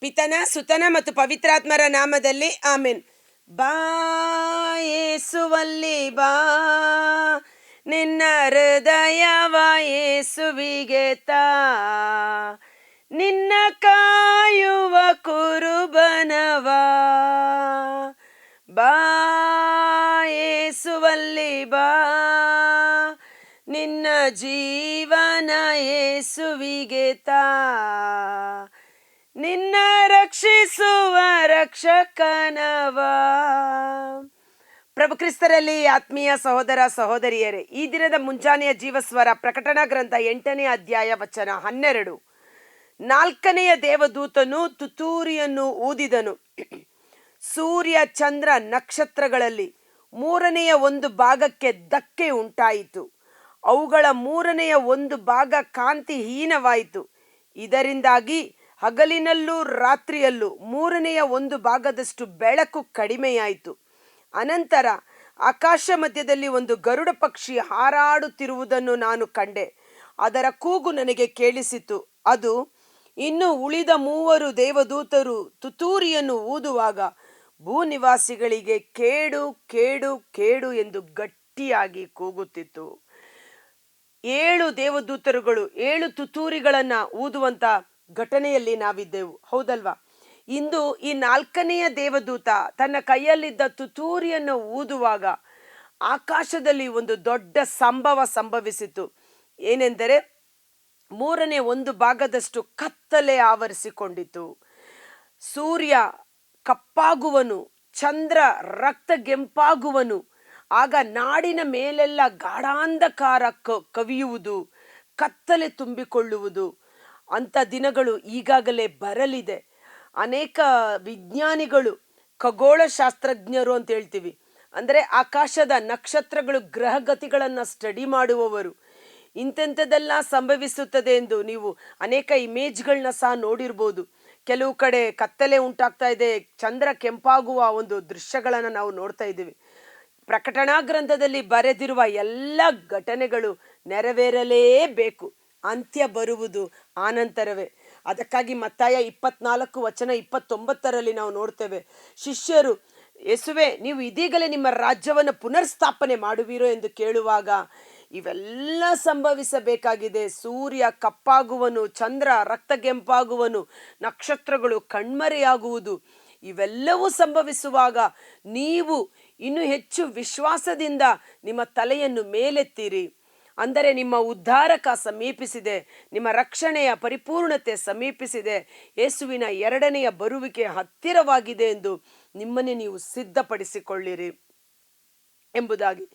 ಪಿತನ, ಸುತನ ಮತ್ತು ಪವಿತ್ರಾತ್ಮರ ನಾಮದಲ್ಲಿ ಆಮೆನ್. ಬಾ ಯೇಸುವಲ್ಲಿ ಬಾ, ನಿನ್ನ ಹೃದಯವ ವಾಯೇಸುವಿಗೆ ತಾ. ನಿನ್ನ ಕಾಯುವ ಕುರುಬನವಾ ಬಾ. ಯೇಸುವಲ್ಲಿ ಬಾ, ನಿನ್ನ ಜೀವನ ಏಸುವಿಗೆ ತಾ. ನಿನ್ನ ರಕ್ಷಿಸುವ ರಕ್ಷಕನವ. ಪ್ರಭು ಕ್ರಿಸ್ತರಲ್ಲಿ ಆತ್ಮೀಯ ಸಹೋದರ ಸಹೋದರಿಯರೇ, ಈ ದಿನದ ಮುಂಜಾನೆಯ ಜೀವಸ್ವರ ಪ್ರಕಟಣಾ ಗ್ರಂಥ ಎಂಟನೇ ಅಧ್ಯಾಯ ವಚನ ಹನ್ನೆರಡು. ನಾಲ್ಕನೆಯ ದೇವದೂತನು ತುತೂರಿಯನ್ನು ಊದಿದನು. ಸೂರ್ಯ ಚಂದ್ರ ನಕ್ಷತ್ರಗಳಲ್ಲಿ ಮೂರನೆಯ ಒಂದು ಭಾಗಕ್ಕೆ ಧಕ್ಕೆ ಉಂಟಾಯಿತು. ಅವುಗಳ ಮೂರನೆಯ ಒಂದು ಭಾಗ ಕಾಂತಿಹೀನವಾಯಿತು. ಇದರಿಂದಾಗಿ ಹಗಲಿನಲ್ಲೂ ರಾತ್ರಿಯಲ್ಲೂ ಮೂರನೆಯ ಒಂದು ಭಾಗದಷ್ಟು ಬೆಳಕು ಕಡಿಮೆಯಾಯಿತು. ಅನಂತರ ಆಕಾಶ ಮಧ್ಯದಲ್ಲಿ ಒಂದು ಗರುಡ ಪಕ್ಷಿ ಹಾರಾಡುತ್ತಿರುವುದನ್ನು ನಾನು ಕಂಡೆ. ಅದರ ಕೂಗು ನನಗೆ ಕೇಳಿಸಿತು. ಅದು ಇನ್ನು ಉಳಿದ ಮೂವರು ದೇವದೂತರು ತುತೂರಿಯನ್ನು ಊದುವಾಗ ಭೂನಿವಾಸಿಗಳಿಗೆ ಕೇಡು ಕೇಡು ಕೇಡು ಎಂದು ಗಟ್ಟಿಯಾಗಿ ಕೂಗುತ್ತಿತ್ತು. ಏಳು ದೇವದೂತರುಗಳು, ಏಳು ತುತೂರಿಗಳನ್ನು ಊದುವಂತ ಘಟನೆಯಲ್ಲಿ ನಾವಿದ್ದೆವು. ಹೌದಲ್ವಾ? ಇಂದು ಈ ನಾಲ್ಕನೆಯ ದೇವದೂತ ತನ್ನ ಕೈಯಲ್ಲಿದ್ದ ತುತೂರಿಯನ್ನು ಊದುವಾಗ ಆಕಾಶದಲ್ಲಿ ಒಂದು ದೊಡ್ಡ ಸಂಭವ ಸಂಭವಿಸಿತು. ಏನೆಂದರೆ ಮೂರನೇ ಒಂದು ಭಾಗದಷ್ಟು ಕತ್ತಲೆ ಆವರಿಸಿಕೊಂಡಿತು. ಸೂರ್ಯ ಕಪ್ಪಾಗುವನು, ಚಂದ್ರ ರಕ್ತಗೆಂಪಾಗುವನು ಆಗ ನಾಡಿನ ಮೇಲೆಲ್ಲ ಗಾಢಾಂಧಕಾರ ಕವಿಯುವುದು, ಕತ್ತಲೆ ತುಂಬಿಕೊಳ್ಳುವುದು ಅಂಥ ದಿನಗಳು ಈಗಾಗಲೇ ಬರಲಿದೆ. ಅನೇಕ ವಿಜ್ಞಾನಿಗಳು ಖಗೋಳ ಶಾಸ್ತ್ರಜ್ಞರು ಅಂತ ಹೇಳ್ತೀವಿ. ಅಂದರೆ ಆಕಾಶದ ನಕ್ಷತ್ರಗಳು ಗ್ರಹಗತಿಗಳನ್ನು ಸ್ಟಡಿ ಮಾಡುವವರು. ಇಂತೆಂಥದ್ದೆಲ್ಲ ಸಂಭವಿಸುತ್ತದೆ ಎಂದು ನೀವು ಅನೇಕ ಇಮೇಜ್ಗಳನ್ನ ಸಹ ನೋಡಿರ್ಬೋದು. ಕೆಲವು ಕಡೆ ಕತ್ತಲೆ ಉಂಟಾಗ್ತಾ ಇದೆ, ಚಂದ್ರ ಕೆಂಪಾಗುವ ಒಂದು ದೃಶ್ಯಗಳನ್ನು ನಾವು ನೋಡ್ತಾ ಇದ್ದೀವಿ. ಪ್ರಕಟಣಾ ಗ್ರಂಥದಲ್ಲಿ ಬರೆದಿರುವ ಎಲ್ಲ ಘಟನೆಗಳು ನೆರವೇರಲೇಬೇಕು. ಅಂತ್ಯ ಬರುವುದು ಆನಂತರವೇ ಅದಕ್ಕಾಗಿ ಮತ್ತಾಯ ಇಪ್ಪತ್ನಾಲ್ಕು ವಚನ ಇಪ್ಪತ್ತೊಂಬತ್ತರಲ್ಲಿ ನಾವು ನೋಡ್ತೇವೆ. ಶಿಷ್ಯರು, ಯೇಸುವೆ, ನೀವು ಇದೀಗಲೇ ನಿಮ್ಮ ರಾಜ್ಯವನ್ನು ಪುನರ್ಸ್ಥಾಪನೆ ಮಾಡುವಿರೋ ಎಂದು ಕೇಳುವಾಗ ಇವೆಲ್ಲ ಸಂಭವಿಸಬೇಕಾಗಿದೆ. ಸೂರ್ಯ ಕಪ್ಪಾಗುವನು, ಚಂದ್ರ ರಕ್ತಗೆಂಪಾಗುವನು, ನಕ್ಷತ್ರಗಳು ಕಣ್ಮರೆಯಾಗುವುದು. ಇವೆಲ್ಲವೂ ಸಂಭವಿಸುವಾಗ ನೀವು ಇನ್ನೂ ಹೆಚ್ಚು ವಿಶ್ವಾಸದಿಂದ ನಿಮ್ಮ ತಲೆಯನ್ನು ಮೇಲೆತ್ತಿರಿ. ಅಂದರೆ ನಿಮ್ಮ ಉದ್ಧಾರಕ ಸಮೀಪಿಸಿದೆ, ನಿಮ್ಮ ರಕ್ಷಣೆಯ ಪರಿಪೂರ್ಣತೆ ಸಮೀಪಿಸಿದೆ. ಯೇಸುವಿನ ಎರಡನೆಯ ಬರುವಿಕೆ ಹತ್ತಿರವಾಗಿದೆ ಎಂದು ನಿಮ್ಮನ್ನೇ ನೀವು ಸಿದ್ಧಪಡಿಸಿಕೊಳ್ಳಿರಿ ಎಂಬುದಾಗಿ.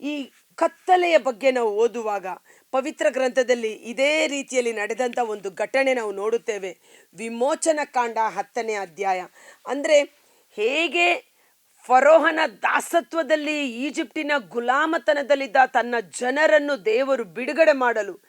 ಈ ಕತ್ತಲೆಯ ಬಗ್ಗೆ ನಾವು ಓದುವಾಗ ಪವಿತ್ರ ಗ್ರಂಥದಲ್ಲಿ ಇದೇ ರೀತಿಯಲ್ಲಿ ನಡೆದಂಥ ಒಂದು ಘಟನೆ ನಾವು ನೋಡುತ್ತೇವೆ. ವಿಮೋಚನ ಕಾಂಡ ಹತ್ತನೇ ಅಧ್ಯಾಯ. ಅಂದರೆ ಹೇಗೆ ಫರೋಹನ ದಾಸತ್ವದಲ್ಲಿ ಈಜಿಪ್ಟಿನ ಗುಲಾಮತನದಲ್ಲಿದ್ದ ತನ್ನ ಜನರನ್ನು ದೇವರು ಬಿಡುಗಡೆ ಮಾಡಲು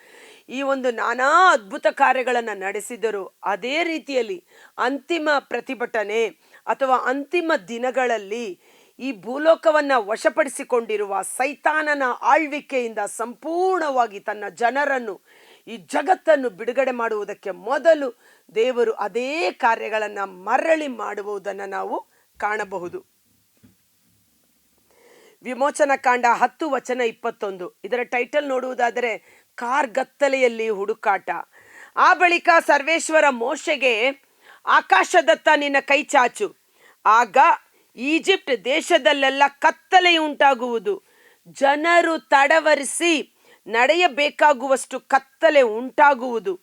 ಈ ಒಂದು ನಾನಾ ಅದ್ಭುತ ಕಾರ್ಯಗಳನ್ನು ನಡೆಸಿದರು. ಅದೇ ರೀತಿಯಲ್ಲಿ ಅಂತಿಮ ಪ್ರತಿಭಟನೆ ಅಥವಾ ಅಂತಿಮ ದಿನಗಳಲ್ಲಿ ಈ ಭೂಲೋಕವನ್ನು ವಶಪಡಿಸಿಕೊಂಡಿರುವ ಸೈತಾನನ ಆಳ್ವಿಕೆಯಿಂದ ಸಂಪೂರ್ಣವಾಗಿ ತನ್ನ ಜನರನ್ನು ಈ ಜಗತ್ತನ್ನು ಬಿಡುಗಡೆ ಮಾಡುವುದಕ್ಕೆ ಮೊದಲು ದೇವರು ಅದೇ ಕಾರ್ಯಗಳನ್ನು ಮರಳಿ ಮಾಡುವುದನ್ನು ನಾವು ಕಾಣಬಹುದು. ವಿಮೋಚನ ಕಾಂಡ ಹತ್ತು ವಚನ ಇಪ್ಪತ್ತೊಂದು. ಇದರ ಟೈಟಲ್ ನೋಡುವುದಾದರೆ ಕಾರ್ಗತ್ತಲೆಯಲ್ಲಿ ಹುಡುಕಾಟ. ಆ ಬಳಿಕ ಸರ್ವೇಶ್ವರ ಮೋಶೆಗೆ, ಆಕಾಶದತ್ತ ನಿನ್ನ ಕೈ ಚಾಚು. ಆಗ ಈಜಿಪ್ಟ್ ದೇಶದಲ್ಲೆಲ್ಲ ಕತ್ತಲೆ ಉಂಟಾಗುವುದು. ಜನರು ತಡವರಿಸಿ ನಡೆಯಬೇಕಾಗುವಷ್ಟು ಕತ್ತಲೆ ಉಂಟಾಗುವುದು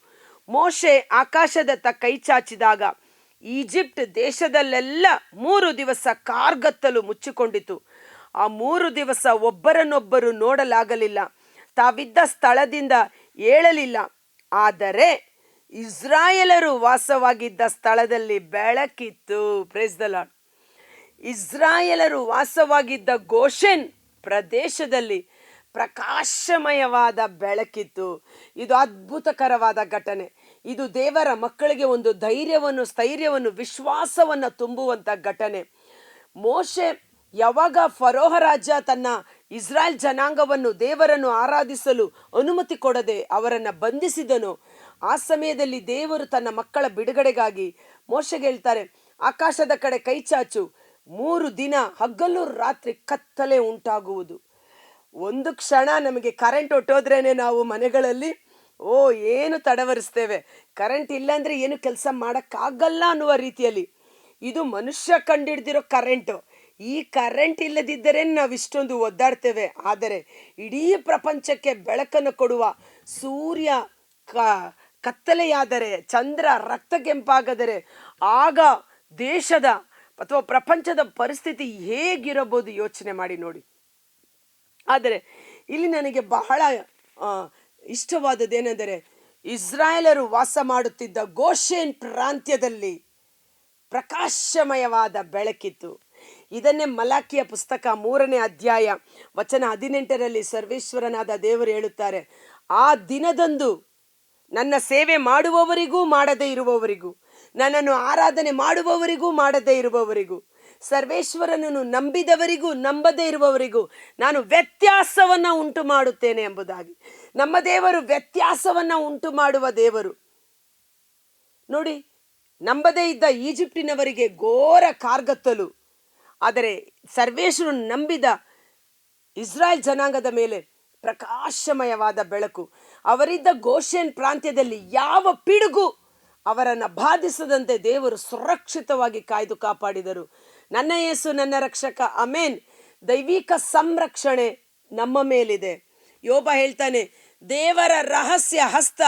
ಮೋಶೆ ಆಕಾಶದತ್ತ ಕೈ ಚಾಚಿದಾಗ, ಈಜಿಪ್ಟ್ ದೇಶದಲ್ಲೆಲ್ಲ ಮೂರು ದಿವಸ ಕಾರ್ಗತ್ತಲು ಮುಚ್ಚಿಕೊಂಡಿತು. ಆ ಮೂರು ದಿವಸ ಒಬ್ಬರನ್ನೊಬ್ಬರು ನೋಡಲಾಗಲಿಲ್ಲ. ತಾವಿದ್ದ ಸ್ಥಳದಿಂದ ಏಳಲಿಲ್ಲ. ಆದರೆ ಇಸ್ರಾಯೇಲರು ವಾಸವಾಗಿದ್ದ ಸ್ಥಳದಲ್ಲಿ ಬೆಳಕಿತ್ತು. ಪ್ರೇಸ್ ದ ಲಾರ್ಡ್ ಇಸ್ರಾಯೇಲರು ವಾಸವಾಗಿದ್ದ ಗೋಷೆನ್ ಪ್ರದೇಶದಲ್ಲಿ ಪ್ರಕಾಶಮಯವಾದ ಬೆಳಕಿತ್ತು. ಇದು ಅದ್ಭುತಕರವಾದ ಘಟನೆ. ಇದು ದೇವರ ಮಕ್ಕಳಿಗೆ ಒಂದು ಧೈರ್ಯವನ್ನು, ಸ್ಥೈರ್ಯವನ್ನು, ವಿಶ್ವಾಸವನ್ನು ತುಂಬುವಂಥ ಘಟನೆ. ಮೋಶೆ ಯಾವಾಗ ಫರೋಹ ರಾಜ ತನ್ನ ಇಸ್ರಾಯೇಲ್ ಜನಾಂಗವನ್ನು ದೇವರನ್ನು ಆರಾಧಿಸಲು ಅನುಮತಿ ಕೊಡದೆ ಅವರನ್ನು ಬಂಧಿಸಿದನೋ, ಆ ಸಮಯದಲ್ಲಿ ದೇವರು ತನ್ನ ಮಕ್ಕಳ ಬಿಡುಗಡೆಗಾಗಿ ಮೋಶೆಗೆ ಹೇಳ್ತಾರೆ, ಆಕಾಶದ ಕಡೆ ಕೈ ಚಾಚು, ಮೂರು ದಿನ ಹಗಲು ರಾತ್ರಿ ಕತ್ತಲೆ ಉಂಟಾಗುವುದು. ಒಂದು ಕ್ಷಣ ನಮಗೆ ಕರೆಂಟ್ ಹೊಟ್ಟೋದ್ರೇನೆ ನಾವು ಮನೆಗಳಲ್ಲಿ, ಓ, ಏನು ತಡವರಿಸ್ತೇವೆ. ಕರೆಂಟ್ ಇಲ್ಲ ಅಂದರೆ ಏನು ಕೆಲಸ ಮಾಡೋಕ್ಕಾಗಲ್ಲ ಅನ್ನುವ ರೀತಿಯಲ್ಲಿ. ಇದು ಮನುಷ್ಯ ಕಂಡಿಡ್ದಿರೋ ಕರೆಂಟು ಈ ಕರೆಂಟ್ ಇಲ್ಲದಿದ್ದರೆ ನಾವು ಇಷ್ಟೊಂದು ಒದ್ದಾಡ್ತೇವೆ. ಆದರೆ ಇಡೀ ಪ್ರಪಂಚಕ್ಕೆ ಬೆಳಕನ್ನು ಕೊಡುವ ಸೂರ್ಯ ಕ, ಕತ್ತಲೆಯಾದರೆ, ಚಂದ್ರ ರಕ್ತ ಕೆಂಪಾಗದರೆ, ಆಗ ದೇಶದ ಅಥವಾ ಪ್ರಪಂಚದ ಪರಿಸ್ಥಿತಿ ಹೇಗಿರಬಹುದು ಯೋಚನೆ ಮಾಡಿ ನೋಡಿ. ಆದರೆ ಇಲ್ಲಿ ನನಗೆ ಬಹಳ ಇಷ್ಟವಾದದ್ದೇನೆಂದರೆ ಇಸ್ರಾಯೇಲರು ವಾಸ ಮಾಡುತ್ತಿದ್ದ ಗೋಷೇನ್ ಪ್ರಾಂತ್ಯದಲ್ಲಿ ಪ್ರಕಾಶಮಯವಾದ ಬೆಳಕಿತ್ತು. ಇದನ್ನೇ ಮಲಾಖಿಯ ಪುಸ್ತಕ ಮೂರನೇ ಅಧ್ಯಾಯ, ವಚನ ಹದಿನೆಂಟರಲ್ಲಿ ಸರ್ವೇಶ್ವರನಾದ ದೇವರು ಹೇಳುತ್ತಾರೆ, ಆ ದಿನದಂದು ನನ್ನ ಸೇವೆ ಮಾಡುವವರಿಗೂ ಮಾಡದೇ ಇರುವವರಿಗೂ, ನನ್ನನ್ನು ಆರಾಧನೆ ಮಾಡುವವರಿಗೂ ಮಾಡದೇ ಇರುವವರಿಗೂ, ಸರ್ವೇಶ್ವರನನ್ನು ನಂಬಿದವರಿಗೂ ನಂಬದೇ ಇರುವವರಿಗೂ ನಾನು ವ್ಯತ್ಯಾಸವನ್ನು ಉಂಟು ಮಾಡುತ್ತೇನೆ ಎಂಬುದಾಗಿ. ನಮ್ಮ ದೇವರು ವ್ಯತ್ಯಾಸವನ್ನು ಉಂಟು ಮಾಡುವ ದೇವರು. ನೋಡಿ, ನಂಬದೇ ಇದ್ದ ಈಜಿಪ್ಟಿನವರಿಗೆ ಘೋರ ಕಾರ್ಗತ್ತಲು. ಆದರೆ ಸರ್ವೇಶ್ವರನು ನಂಬಿದ ಇಸ್ರಾಯೇಲ್ ಜನಾಂಗದ ಮೇಲೆ ಪ್ರಕಾಶಮಯವಾದ ಬೆಳಕು. ಅವರಿದ್ದ ಗೋಷೇನ್ ಪ್ರಾಂತ್ಯದಲ್ಲಿ ಯಾವ ಪಿಡುಗು ಅವರನ್ನು ಬಾಧಿಸದಂತೆ ದೇವರು ಸುರಕ್ಷಿತವಾಗಿ ಕಾಯ್ದು ಕಾಪಾಡಿದರು. ನನ್ನ ಯೇಸು, ನನ್ನ ರಕ್ಷಕ ಅಮೇನ್ ದೈವಿಕ ಸಂರಕ್ಷಣೆ ನಮ್ಮ ಮೇಲಿದೆ. ಯೋಬ ಹೇಳ್ತಾನೆ ದೇವರ ರಹಸ್ಯ ಹಸ್ತ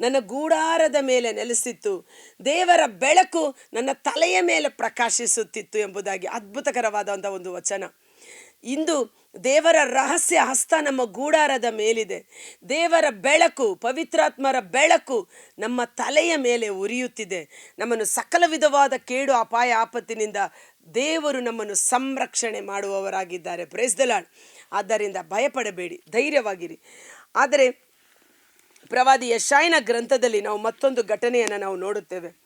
ನನ್ನ ಗೂಡಾರದ ಮೇಲೆ ನೆಲೆಸಿತ್ತು. ದೇವರ ಬೆಳಕು ನನ್ನ ತಲೆಯ ಮೇಲೆ ಪ್ರಕಾಶಿಸುತ್ತಿತ್ತು ಎಂಬುದಾಗಿ ಅದ್ಭುತಕರವಾದಂಥ ಒಂದು ವಚನ. ಇಂದು ದೇವರ ರಹಸ್ಯ ಹಸ್ತ ನಮ್ಮ ಗೂಡಾರದ ಮೇಲಿದೆ. ದೇವರ ಬೆಳಕು, ಪವಿತ್ರಾತ್ಮರ ಬೆಳಕು ನಮ್ಮ ತಲೆಯ ಮೇಲೆ ಉರಿಯುತ್ತಿದೆ. ನಮ್ಮನ್ನು ಸಕಲ ವಿಧವಾದ ಕೇಡು, ಅಪಾಯ, ಆಪತ್ತಿನಿಂದ ದೇವರು ನಮ್ಮನ್ನು ಸಂರಕ್ಷಣೆ ಮಾಡುವವರಾಗಿದ್ದಾರೆ. ಪ್ರೇಸ್ ದ ಲಾರ್ಡ್ ಆದ್ದರಿಂದ ಭಯಪಡಬೇಡಿ, ಧೈರ್ಯವಾಗಿರಿ. ಆದರೆ ಪ್ರವಾದಿ ಯಶಾಯನ ಗ್ರಂಥದಲ್ಲಿ ನಾವು ಮತ್ತೊಂದು ಘಟನೆಯನ್ನು ನಾವು ನೋಡುತ್ತೇವೆ.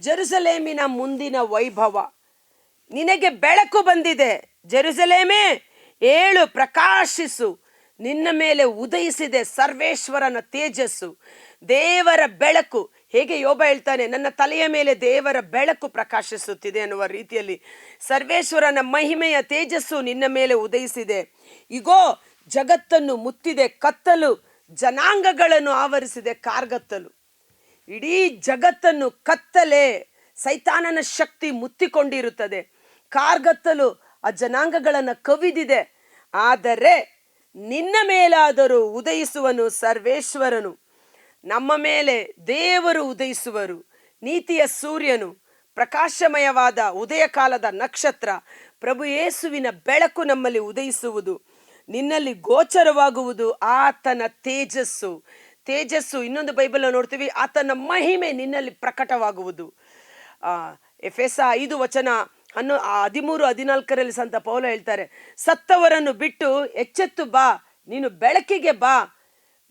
ಜೆರುಸಲೇಮಿನ ಮುಂದಿನ ವೈಭವ. ನಿನಗೆ ಬೆಳಕು ಬಂದಿದೆ. ಜೆರುಸಲೇಮೇ, ಏಳು ಪ್ರಕಾಶಿಸು. ನಿನ್ನ ಮೇಲೆ ಉದಯಿಸಿದೆ ಸರ್ವೇಶ್ವರನ ತೇಜಸ್ಸು. ದೇವರ ಬೆಳಕು. ಹೇಗೆ ಯೋಬ ಹೇಳ್ತಾನೆ, ನನ್ನ ತಲೆಯ ಮೇಲೆ ದೇವರ ಬೆಳಕು ಪ್ರಕಾಶಿಸುತ್ತಿದೆ ಅನ್ನುವ ರೀತಿಯಲ್ಲಿ. ಸರ್ವೇಶ್ವರನ ಮಹಿಮೆಯ ತೇಜಸ್ಸು ನಿನ್ನ ಮೇಲೆ ಉದಯಿಸಿದೆ. ಇಗೋ ಜಗತ್ತನ್ನು ಮುತ್ತಿದೆ ಕತ್ತಲು, ಜನಾಂಗಗಳನ್ನು ಆವರಿಸಿದೆ ಕಾರ್ಗತ್ತಲು. ಇಡೀ ಜಗತ್ತನ್ನು ಕತ್ತಲೆ ಸೈತಾನನ ಶಕ್ತಿ ಮುತ್ತಿಕೊಂಡಿರುತ್ತದೆ. ಕಾರ್ಗತ್ತಲು ಆ ಜನಾಂಗಗಳನ್ನು ಕವಿದಿದೆ. ಆದರೆ ನಿನ್ನ ಮೇಲಾದರೂ ಉದಯಿಸುವನು ಸರ್ವೇಶ್ವರನು. ನಮ್ಮ ಮೇಲೆ ದೇವರು ಉದಯಿಸುವರು, ನೀತಿಯ ಸೂರ್ಯನು. ಪ್ರಕಾಶಮಯವಾದ ಉದಯ ಕಾಲದ ನಕ್ಷತ್ರ ಪ್ರಭು ಯೇಸುವಿನ ಬೆಳಕು ನಮ್ಮಲ್ಲಿ ಉದಯಿಸುವುದು. ನಿನ್ನಲ್ಲಿ ಗೋಚರವಾಗುವುದು ಆತನ ತೇಜಸ್ಸು. ತೇಜಸ್ಸು ಇನ್ನೊಂದು ಬೈಬಲ್ ನೋಡ್ತೀವಿ ಆತನ ಮಹಿಮೆ ನಿನ್ನಲ್ಲಿ ಪ್ರಕಟವಾಗುವುದು. ಆ, ಎಸ್ ಐದು ವಚನ ಅನ್ನು ಆ, ಹದಿಮೂರು ಹದಿನಾಲ್ಕರಲ್ಲಿ ಸಂತ ಪೌಲ ಹೇಳ್ತಾರೆ ಸತ್ತವರನ್ನು ಬಿಟ್ಟು ಎಚ್ಚೆತ್ತು ಬಾ ನೀನು ಬೆಳಕಿಗೆ ಬಾ.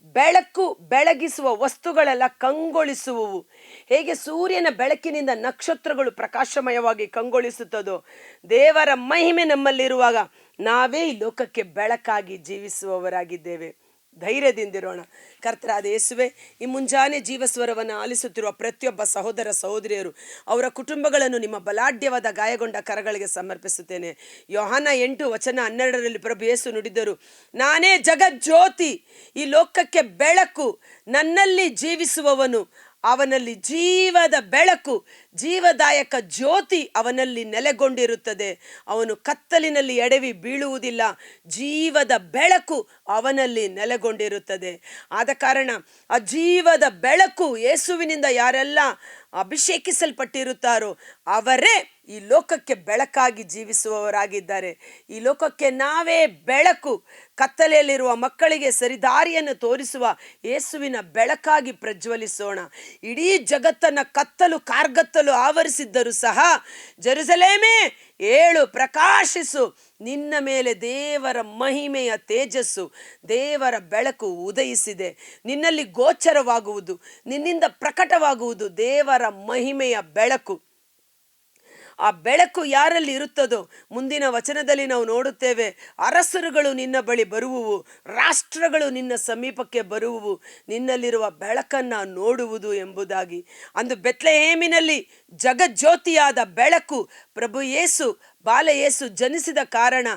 ಬೆಳಕು ಬೆಳಗಿಸುವ ವಸ್ತುಗಳೆಲ್ಲ ಕಂಗೊಳಿಸುವವು. ಹೇಗೆ ಸೂರ್ಯನ ಬೆಳಕಿನಿಂದ ನಕ್ಷತ್ರಗಳು ಪ್ರಕಾಶಮಯವಾಗಿ ಕಂಗೊಳಿಸುತ್ತದೋ ದೇವರ ಮಹಿಮೆ ನಮ್ಮಲ್ಲಿರುವಾಗ ನಾವೇ ಈ ಲೋಕಕ್ಕೆ ಬೆಳಕಾಗಿ ಜೀವಿಸುವವರಾಗಿದ್ದೇವೆ. ಧೈರ್ಯದಿಂದಿರೋಣ. ಕರ್ತರಾದ ಯೇಸುವೆ, ಈ ಮುಂಜಾನೆ ಜೀವಸ್ವರವನ್ನು ಆಲಿಸುತ್ತಿರುವ ಪ್ರತಿಯೊಬ್ಬ ಸಹೋದರ ಸಹೋದರಿಯರು, ಅವರ ಕುಟುಂಬಗಳನ್ನು ನಿಮ್ಮ ಬಲಾಢ್ಯವಾದ ಗಾಯಗೊಂಡ ಕರಗಳಿಗೆ ಸಮರ್ಪಿಸುತ್ತೇನೆ. ಯೋಹಾನ ಎಂಟು ವಚನ ಹನ್ನೆರಡರಲ್ಲಿ ಪ್ರಭು ಯೇಸು ನುಡಿದರು, ನಾನೇ ಜಗಜ್ಯೋತಿ, ಈ ಲೋಕಕ್ಕೆ ಬೆಳಕು, ನನ್ನಲ್ಲಿ ಜೀವಿಸುವವನು. ಅವನಲ್ಲಿ ಜೀವದ ಬೆಳಕು, ಜೀವದಾಯಕ ಜ್ಯೋತಿ ಅವನಲ್ಲಿ ನೆಲೆಗೊಂಡಿರುತ್ತದೆ. ಅವನು ಕತ್ತಲಿನಲ್ಲಿ ಎಡವಿ ಬೀಳುವುದಿಲ್ಲ, ಜೀವದ ಬೆಳಕು ಅವನಲ್ಲಿ ನೆಲೆಗೊಂಡಿರುತ್ತದೆ. ಆದ ಕಾರಣ ಆ ಜೀವದ ಬೆಳಕು ಯೇಸುವಿನಿಂದ ಯಾರೆಲ್ಲ ಅಭಿಷೇಕಿಸಲ್ಪಟ್ಟಿರುತ್ತಾರೋ ಅವರೇ ಈ ಲೋಕಕ್ಕೆ ಬೆಳಕಾಗಿ ಜೀವಿಸುವವರಾಗಿದ್ದಾರೆ. ಈ ಲೋಕಕ್ಕೆ ನಾವೇ ಬೆಳಕು, ಕತ್ತಲೆಯಲ್ಲಿರುವ ಮಕ್ಕಳಿಗೆ ಸರಿದಾರಿಯನ್ನು ತೋರಿಸುವ ಯೇಸುವಿನ ಬೆಳಕಾಗಿ ಪ್ರಜ್ವಲಿಸೋಣ. ಇಡೀ ಜಗತ್ತನ್ನು ಕತ್ತಲು, ಕಾರ್ಗತ್ತಲು ಆವರಿಸಿದ್ದರೂ ಸಹ ಜರುಸಲೇಮೇ ಏಳು ಪ್ರಕಾಶಿಸು. ನಿನ್ನ ಮೇಲೆ ದೇವರ ಮಹಿಮೆಯ ತೇಜಸ್ಸು, ದೇವರ ಬೆಳಕು ಉದಯಿಸಿದೆ. ನಿನ್ನಲ್ಲಿ ಗೋಚರವಾಗುವುದು, ನಿನ್ನಿಂದ ಪ್ರಕಟವಾಗುವುದು ದೇವರ ಮಹಿಮೆಯ ಬೆಳಕು. ಆ ಬೆಳಕು ಯಾರಲ್ಲಿ ಇರುತ್ತದೋ ಮುಂದಿನ ವಚನದಲ್ಲಿ ನಾವು ನೋಡುತ್ತೇವೆ, ಅರಸರುಗಳು ನಿನ್ನ ಬಳಿ ಬರುವುವು, ರಾಷ್ಟ್ರಗಳು ನಿನ್ನ ಸಮೀಪಕ್ಕೆ ಬರುವುವು, ನಿನ್ನಲ್ಲಿರುವ ಬೆಳಕನ್ನು ನೋಡುವುದು ಎಂಬುದಾಗಿ. ಅಂದು ಬೆತ್ಲೆಹೇಮಿನಲ್ಲಿ ಜಗಜ್ಯೋತಿಯಾದ ಬೆಳಕು ಪ್ರಭು ಯೇಸು ಬಾಲ ಯೇಸು ಜನಿಸಿದ ಕಾರಣ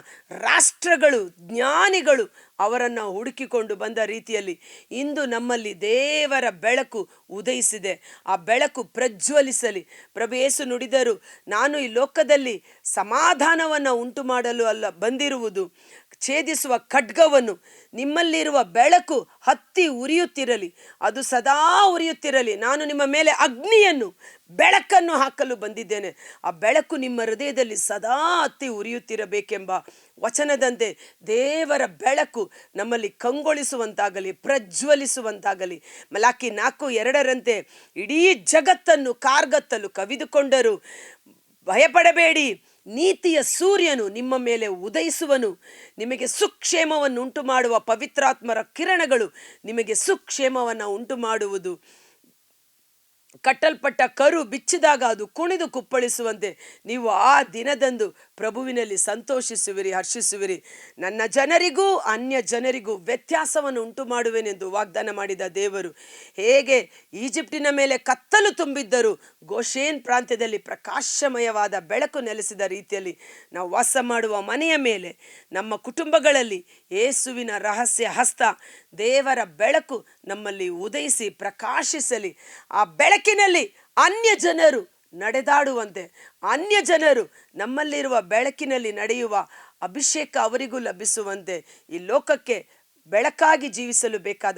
ರಾಷ್ಟ್ರಗಳು, ಜ್ಞಾನಿಗಳು ಅವರನ್ನು ಹುಡುಕಿಕೊಂಡು ಬಂದ ರೀತಿಯಲ್ಲಿ ಇಂದು ನಮ್ಮಲ್ಲಿ ದೇವರ ಬೆಳಕು ಉದಯಿಸಿದೆ. ಆ ಬೆಳಕು ಪ್ರಜ್ವಲಿಸಲಿ. ಪ್ರಭು ಯೇಸು ನುಡಿದರು, ನಾನು ಈ ಲೋಕದಲ್ಲಿ ಸಮಾಧಾನವನ್ನು ಉಂಟು ಮಾಡಲು ಅಲ್ಲ, ಬಂದಿರುವುದು ಛೇದಿಸುವ ಖಡ್ಗವನ್ನು ನಿಮ್ಮಲ್ಲಿರುವ ಬೆಳಕು ಹತ್ತಿ ಉರಿಯುತ್ತಿರಲಿ. ಅದು ಸದಾ ಉರಿಯುತ್ತಿರಲಿ. ನಾನು ನಿಮ್ಮ ಮೇಲೆ ಅಗ್ನಿಯನ್ನು, ಬೆಳಕನ್ನು ಹಾಕಲು ಬಂದಿದ್ದೇನೆ. ಆ ಬೆಳಕು ನಿಮ್ಮ ಹೃದಯದಲ್ಲಿ ಸದಾ ಹತ್ತಿ ಉರಿಯುತ್ತಿರಬೇಕೆಂಬ ವಚನದಂತೆ ದೇವರ ಬೆಳಕು ನಮ್ಮಲ್ಲಿ ಕಂಗೊಳಿಸುವಂತಾಗಲಿ, ಪ್ರಜ್ವಲಿಸುವಂತಾಗಲಿ. ಮಲಾಕಿ ನಾಲ್ಕು ಎರಡರಂತೆ ಇಡೀ ಜಗತ್ತನ್ನು ಕಾರ್ಗತ್ತಲು ಕವಿದುಕೊಂಡರು. ಭಯಪಡಬೇಡಿ. ನೀತಿಯ ಸೂರ್ಯನು ನಿಮ್ಮ ಮೇಲೆ ಉದಯಿಸುವನು. ನಿಮಗೆ ಸುಕ್ಷೇಮವನ್ನು ಉಂಟು ಮಾಡುವ ಪವಿತ್ರಾತ್ಮರ ಕಿರಣಗಳು ನಿಮಗೆ ಸುಕ್ಷೇಮವನ್ನು ಉಂಟು ಮಾಡುವುದು ಕಟ್ಟಲ್ಪಟ್ಟ ಕರು ಬಿಚ್ಚಿದಾಗ ಅದು ಕುಣಿದು ಕುಪ್ಪಳಿಸುವಂತೆ ನೀವು ಆ ದಿನದಂದು ಪ್ರಭುವಿನಲ್ಲಿ ಸಂತೋಷಿಸುವಿರಿ, ಹರ್ಷಿಸುವಿರಿ. ನನ್ನ ಜನರಿಗೂ, ಅನ್ಯ ಜನರಿಗೂ ವ್ಯತ್ಯಾಸವನ್ನು ಉಂಟು ಮಾಡುವೆನೆಂದು ವಾಗ್ದಾನ ಮಾಡಿದ ದೇವರು. ಹೇಗೆ ಈಜಿಪ್ಟಿನ ಮೇಲೆ ಕತ್ತಲು ತುಂಬಿದ್ದರು ಗೋಶೇನ್ ಪ್ರಾಂತ್ಯದಲ್ಲಿ ಪ್ರಕಾಶಮಯವಾದ ಬೆಳಕು ನೆಲೆಸಿದ ರೀತಿಯಲ್ಲಿ ನಾವು ವಾಸ ಮಾಡುವ ಮನೆಯ ಮೇಲೆ, ನಮ್ಮ ಕುಟುಂಬಗಳಲ್ಲಿ ಯೇಸುವಿನ ರಹಸ್ಯ ಹಸ್ತ ದೇವರ ಬೆಳಕು ನಮ್ಮಲ್ಲಿ ಉದಯಿಸಿ ಪ್ರಕಾಶಿಸಲಿ. ಆ ಬೆಳಕಿನಲ್ಲಿ ಅನ್ಯ ಜನರು ನಡೆದಾಡುವಂತೆ. ಅನ್ಯ ಜನರು ನಮ್ಮಲ್ಲಿರುವ ಬೆಳಕಿನಲ್ಲಿ ನಡೆಯುವ ಅಭಿಷೇಕ ಅವರಿಗೂ ಲಭಿಸುವಂತೆ. ಈ ಲೋಕಕ್ಕೆ ಬೆಳಕಾಗಿ ಜೀವಿಸಲು ಬೇಕಾದ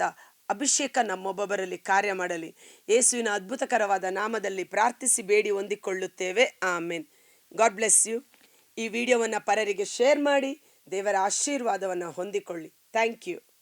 ಅಭಿಷೇಕ ನಮ್ಮೊಬ್ಬೊಬ್ಬರಲ್ಲಿ ಕಾರ್ಯ ಮಾಡಲಿ. ಯೇಸುವಿನ ಅದ್ಭುತಕರವಾದ ನಾಮದಲ್ಲಿ ಪ್ರಾರ್ಥಿಸಿ ಬೇಡಿ ಹೊಂದಿಕೊಳ್ಳುತ್ತೇವೆ. ಆಮೇನ್. God bless you. ಈ ವಿಡಿಯೋವನ್ನು ಪರರಿಗೆ ಶೇರ್ ಮಾಡಿ ದೇವರ ಆಶೀರ್ವಾದವನ್ನು ಹೊಂದಿಕೊಳ್ಳಿ. Thank you.